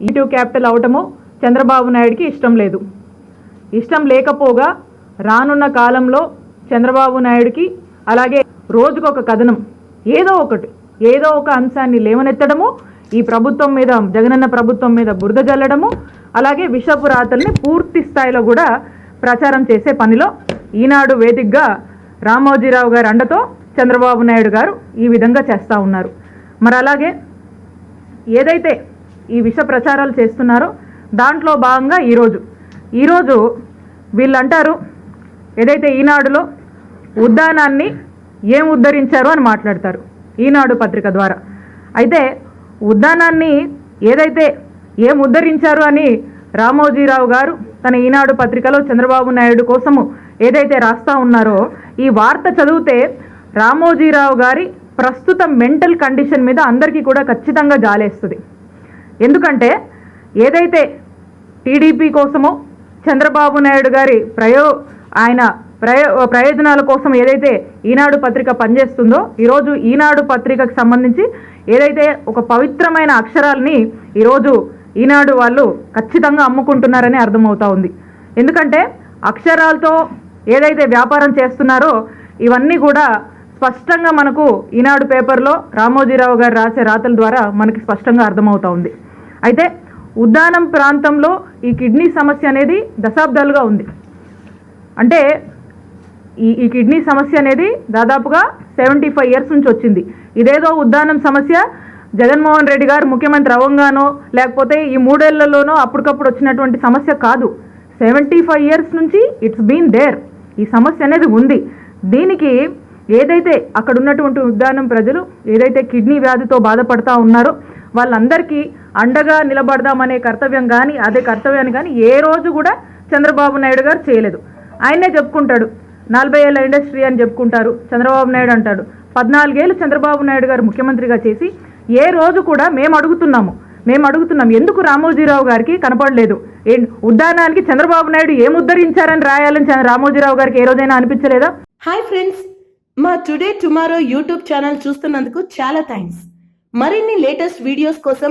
ఈటివ్ capital అవటము Chandrababu నాయుడికి ఇష్టం లేదు. ఇష్టం లేకపోగా రానున్న కాలంలో చంద్రబాబు నాయుడికి అలాగే రోజుకొక కథనం ఏదో ఒకటి ఏదో ఒక అంశాన్ని లేవనెత్తడము ఈ ప్రభుత్వం మీద జగనన్న ప్రభుత్వం మీద బురద జల్లడము అలాగే విషపు రాతల్ని పూర్తి స్థాయిలో కూడా ప్రచారం చేసే పనిలో ఈనాడు వేదికగా రామోజీరావు గారి అండతో చంద్రబాబు నాయుడు గారు ఈ విధంగా చేస్తూ ఉన్నారు. మరి అలాగే ఏదైతే ఈ విష ప్రచారాలు చేస్తున్నారో. దాంట్లో భాగంగా ఈరోజు. ఈరోజు వీళ్ళు అంటారు ఏదైతే ఈనాడులో ఉద్దానాన్ని ఏం ఉద్ధరించారు అని మాట్లాడతారు ఈనాడు పత్రిక ద్వారా. అయితే ఉద్దానాన్ని ఏదైతే ఏం ఉద్ధరించారు అని రామోజీరావు గారు తన ఈనాడు పత్రికలో చంద్రబాబు నాయుడు కోసము ఏదైతే రాస్తా ఉన్నారో ఈ వార్త చదివితే రామోజీరావు గారి ప్రస్తుత మెంటల్ కండిషన్ మీద అందరికీ కూడా ఖచ్చితంగా జాలేస్తుంది. ఎందుకంటే ఏదైతే టీడీపీ కోసమో చంద్రబాబు నాయుడు గారి ప్రయో ఆయన ప్రయో ప్రయోజనాల కోసం ఏదైతే ఈనాడు పత్రిక పనిచేస్తుందో ఈరోజు ఈనాడు పత్రికకు సంబంధించి ఏదైతే ఒక పవిత్రమైన అక్షరాల్ని ఈరోజు ఈనాడు వాళ్ళు ఖచ్చితంగా అమ్ముకుంటున్నారని అర్థమవుతా ఉంది. ఎందుకంటే అక్షరాలతో ఏదైతే వ్యాపారం చేస్తున్నారో ఇవన్నీ కూడా స్పష్టంగా మనకు ఈనాడు పేపర్లో రామోజీరావు గారు రాసే రాతల ద్వారా మనకి స్పష్టంగా అర్థమవుతా ఉంది. అయితే ఉద్దానం ప్రాంతంలో ఈ కిడ్నీ సమస్య అనేది దశాబ్దాలుగా ఉంది. అంటే ఈ ఈ కిడ్నీ సమస్య అనేది దాదాపుగా సెవెంటీ ఫైవ్ ఇయర్స్ నుంచి వచ్చింది. ఇదేదో ఉద్దానం సమస్య. జగన్మోహన్ రెడ్డి గారు ముఖ్యమంత్రి అవ్వంగానో లేకపోతే ఈ మూడేళ్ళలోనో అప్పటికప్పుడు వచ్చినటువంటి సమస్య కాదు. సెవెంటీ ఫైవ్ ఇయర్స్ నుంచి ఇట్స్ బీన్ దేర్. ఈ సమస్య అనేది ఉంది. దీనికి ఏదైతే అక్కడ ఉన్నటువంటి ఉద్దానం ప్రజలు ఏదైతే కిడ్నీ వ్యాధితో బాధపడతా ఉన్నారో వాళ్ళందరికీ అండగా నిలబడదామనే కర్తవ్యం కానీ అదే కర్తవ్యాన్ని కానీ ఏ రోజు కూడా చంద్రబాబు నాయుడు గారు చేయలేదు. ఆయనే చెప్పుకుంటాడు. నలభై ఏళ్ళ ఇండస్ట్రీ అని చెప్పుకుంటారు. చంద్రబాబు నాయుడు అంటాడు. పద్నాలుగేళ్ళు చంద్రబాబు నాయుడు గారు ముఖ్యమంత్రిగా చేసి ఏ రోజు కూడా మేము అడుగుతున్నాము. మేము అడుగుతున్నాం. ఎందుకు రామోజీరావు గారికి కనపడలేదు? ఏ ఉద్దానానికి చంద్రబాబు నాయుడు ఏం ఉద్ధరించారని రాయాలని రామోజీరావు గారికి ఏ రోజైనా అనిపించలేదా? Hi friends. మా టుడే టుమారో యూట్యూబ్ ఛానల్ చూస్తున్నందుకు చాలా థ్యాంక్స్. మరిన్ని లేటెస్ట్ వీడియోస్ కోసం